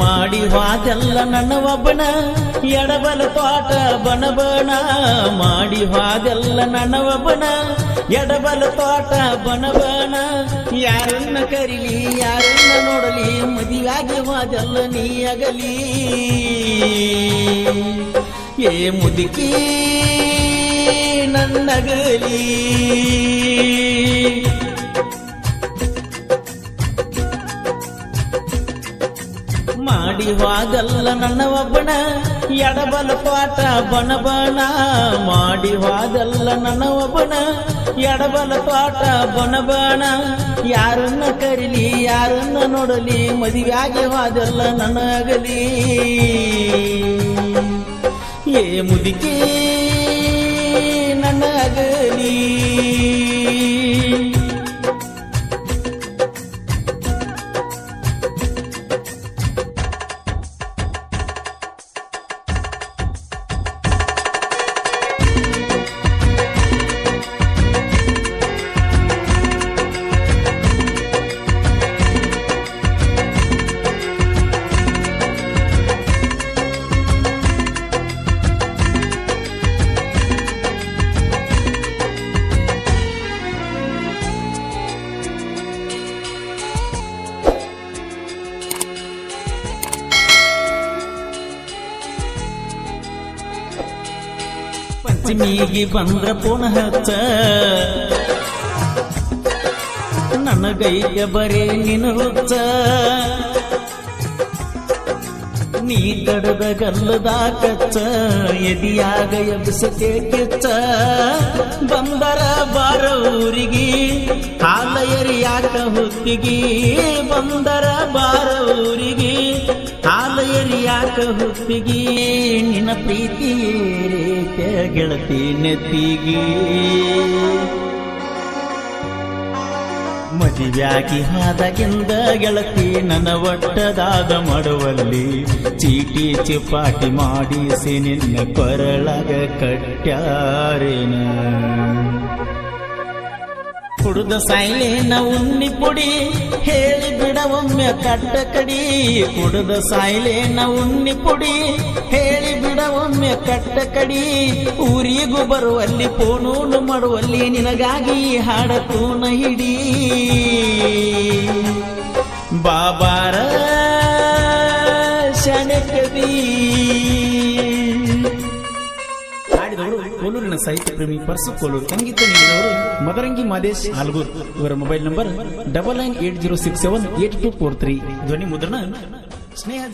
ಮಾಡಿ ಹಾದೆಲ್ಲ ನನ್ನ ಒಬ್ಬನ ಎಡಬಲ ತೋಟ ಬಣಬಣ ಮಾಡಿ ಹಾದೆಲ್ಲ ನನ್ನ ಒಬ್ಬನ ಎಡಬಲ ತೋಟ ಬಣಬಣ ಯಾರನ್ನ ಕರಿಲಿ, ಯಾರನ್ನ ನೋಡಲಿ, ಮದುವೆಯಾಗಿ ಹಾದೆಲ್ಲ ನೀ ಅಗಲಿ ಏ ಮುದುಕಿ, ನನ್ನಗಲಿ. ಮಾಡಿ ಹೋಗಲ್ಲ ನನ್ನ ಒಬ್ಬನ. ಎಡಬಲ ಪಾಠ ಬಣ ಮಾಡಿ ಹೋಗಲ್ಲ ನನ್ನ ಒಬ್ಬನ. ಎಡಬಲ ಪಾಠ ಬಣ ಯಾರನ್ನ ಕರಿಲಿ, ಯಾರನ್ನ ನೋಡಲಿ ಮದುವೆಯಾಗಿ ಹೋದಲ್ಲ ನನಗಲಿ. ಏ ಮುದುಕಿ ಪಂಚಮಿಗೆ ಬಂದ್ರ ಪುನಃ ಹಚ್ಚ. ಬರೇ ಹುಚ್ಚ. ನೀ ಕಡದ ಗಲ್ಲದ ಕಚ್ಚ, ಎದಿಯಾಗ ಎಬ್ಸತೆ ಕಿಚ್ಚ ಬಂದರ ಬಾರ ಊರಿಗೆ ಹಾಲ ಎರಿಯಾಕ ಹುತ್ತಿಗಿ ಬಂದರ ಬಾರ ಊರಿಗೆ ಹಾಲ ಯಾಕ ಹುಪ್ಪಿಗೆ ನಿನ್ನ ಪ್ರೀತಿ ಗೆಳತಿ ನೆತ್ತಿಗೆ. ಮದುವ್ಯಾಗಿ ಹಾದಗಿಂದ ಗೆಳತಿ ನನ್ನ ಒಟ್ಟದಾದ ಮಡುವಲ್ಲಿ ಚೀಟಿ ಚಿಪಾಟಿ ಮಾಡಿಸಿ ನಿನ್ನ ಕೊರಳಗ ಕಟ್ಟ್ಯಾರೇನ? ಕುಡಿದ ಸಾಯ್ಲೇನ ಉಣ್ಣಿ ಪುಡಿ, ಹೇಳಿ ಬಿಡ ಒಮ್ಮೆ ಕಟ್ಟ ಕಡಿ. ಕುಡಿದ ಸಾಯ್ಲೇನ ಉಣ್ಣಿ ಪುಡಿ, ಹೇಳಿ ಬಿಡ ಒಮ್ಮೆ ಕಟ್ಟ ಕಡಿ. ಊರಿಗೂ ಬರುವಲ್ಲಿ ಪೋನೂನು ಮಾಡುವಲ್ಲಿ ನಿನಗಾಗಿ ಹಾಡ ತೂನ ಹಿಡಿ. ಬಾಬಾರ ಕೋಲೂರಿನ ಸಾಹಿತ್ಯ ಪ್ರೇಮಿ ಪರ್ಸು ಕೋಲೂರು ಸಂಗೀತ ನೀಡಿದವರು ಮದರಂಗಿ ಮಾದೇಶ್ ಆಲ್ಗೂರ್ ಇವರ mobile number double nine eight zero six seven eight two four three. ಧ್ವನಿ ಮುದ್ರಣ ಸ್ನೇಹ